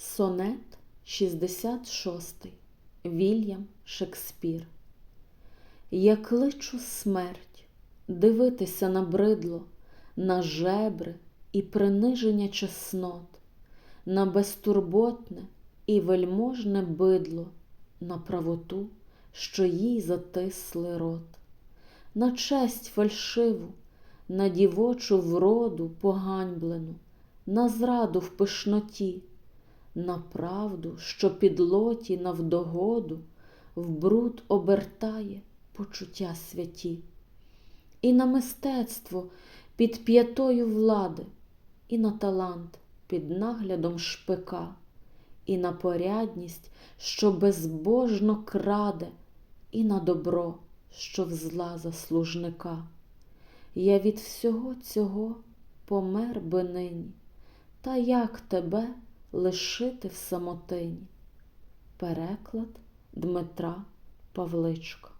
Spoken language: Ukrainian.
Сонет 66 Вільям Шекспір. Я кличу смерть дивитися на бридло, на жебри і приниження чеснот, на безтурботне і вельможне бидло, на правоту, що їй затисли рот, на честь фальшиву, на дівочу вроду поганьблену, на зраду в пишноті, на правду, що підлоті навдогоду в бруд обертає почуття святі, і на мистецтво під п'ятою влади, і на талант під наглядом шпика, і на порядність, що безбожно краде, і на добро, що в зла заслужника. Я від всього цього помер би нині, та як тебе лишити в самотині? Переклад Дмитра Павличко